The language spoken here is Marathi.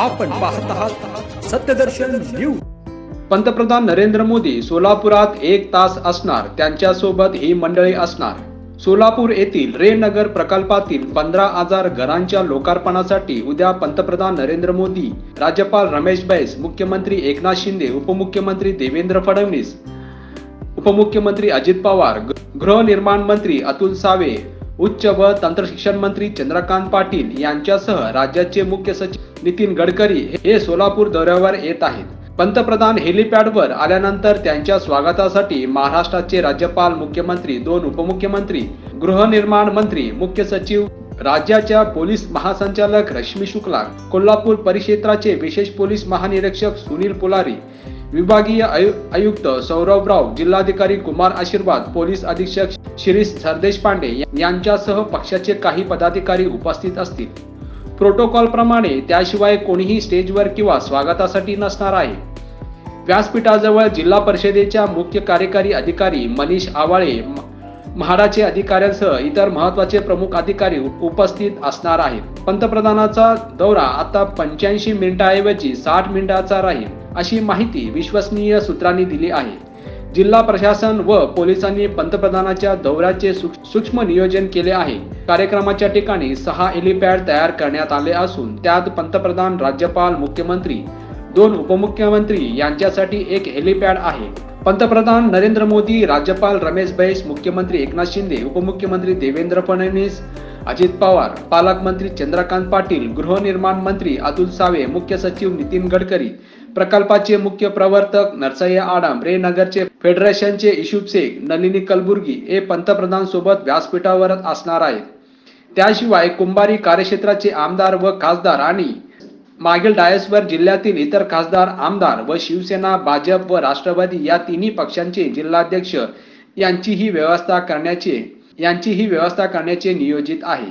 आपण पाहत आहात सत्यदर्शन न्यूज. पंतप्रधान नरेंद्र मोदी सोलापुरात एक तास असणार त्यांच्यासोबत ही मंडळी असणार. सोलापूर येथील रेनगर प्रकल्पातील पंधरा हजार घरांच्या लोकार्पणासाठी उद्या पंतप्रधान नरेंद्र मोदी राज्यपाल रमेश बैस मुख्यमंत्री एकनाथ शिंदे उपमुख्यमंत्री देवेंद्र फडणवीस उपमुख्यमंत्री अजित पवार गृहनिर्माण मंत्री अतुल सावे उच्च व तंत्रशिक्षण मंत्री चंद्रकांत पाटील यांच्यासह राज्याचे मुख्य सचिव नितीन गडकरी हे सोलापूर दौऱ्यावर येत आहेत. पंतप्रधान हेलिपॅडवर आल्यानंतर त्यांच्या स्वागतासाठी महाराष्ट्राचे राज्यपाल मुख्यमंत्री दोन उपमुख्यमंत्री गृहनिर्माण मंत्री मुख्य सचिव राज्याच्या पोलीस महासंचालक रश्मी शुक्ला कोल्हापूर परिक्षेत्राचे विशेष पोलीस महानिरीक्षक सुनील पुलारी विभागीय आयु- आयुक्त सौरभ राव जिल्हाधिकारी कुमार आशीर्वाद पोलीस अधीक्षक शिरीष सरदेश पांडे यांच्यासह पक्षाचे काही पदाधिकारी उपस्थित असतील. प्रोटोकॉल प्रमाणे त्याशिवाय कोणीही स्टेजवर किंवा स्वागतासाठी नसणार आहे. व्यासपीठाजवळ जिल्हा परिषदेच्या मुख्य कार्यकारी अधिकारी मनीष आवाळे म्हाडाचे अधिकाऱ्यांसह इतर महत्त्वाचे प्रमुख अधिकारी उपस्थित असणार आहेत. पंतप्रधानाचा दौरा आता पंच्याऐंशी मिनिटाऐवजी साठ मिनिटाचा राहील अशी माहिती विश्वसनीय सूत्रांनी दिली आहे. जिल्हा प्रशासन व पोलिसांनी पंतप्रधानाच्या दौऱ्याचे सूक्ष्म नियोजन केले आहे. कार्यक्रमाच्या ठिकाणी सहा हेलिपॅड तयार करण्यात आले असून त्यात पंतप्रधान राज्यपाल मुख्यमंत्री दोन उपमुख्यमंत्री यांच्यासाठी एक हेलिपॅड आहे. पंतप्रधान नरेंद्र मोदी राज्यपाल रमेश बैस मुख्यमंत्री एकनाथ शिंदे उपमुख्यमंत्री देवेंद्र फडणवीस अजित पवार पालकमंत्री चंद्रकांत पाटील गृहनिर्माण मंत्री अतुल सावे मुख्य सचिव नितीन गडकरी प्रकल्पाचे मुख्य प्रवर्तक नरसय्या आडाम रे नगरचे फेडरेशनचे इशुब शेख नलिनी कलबुर्गी हे पंतप्रधान सोबत व्यासपीठावर असणार आहेत. त्याशिवाय कुंभारी कार्यक्षेत्राचे आमदार व खासदार आणि मागील डायसवर जिल्ह्यातील इतर खासदार आमदार व शिवसेना भाजप व राष्ट्रवादी या तिन्ही पक्षांचे जिल्हाध्यक्ष यांचीही व्यवस्था करण्याचे यांचीही व्यवस्था करण्याचे नियोजित आहे.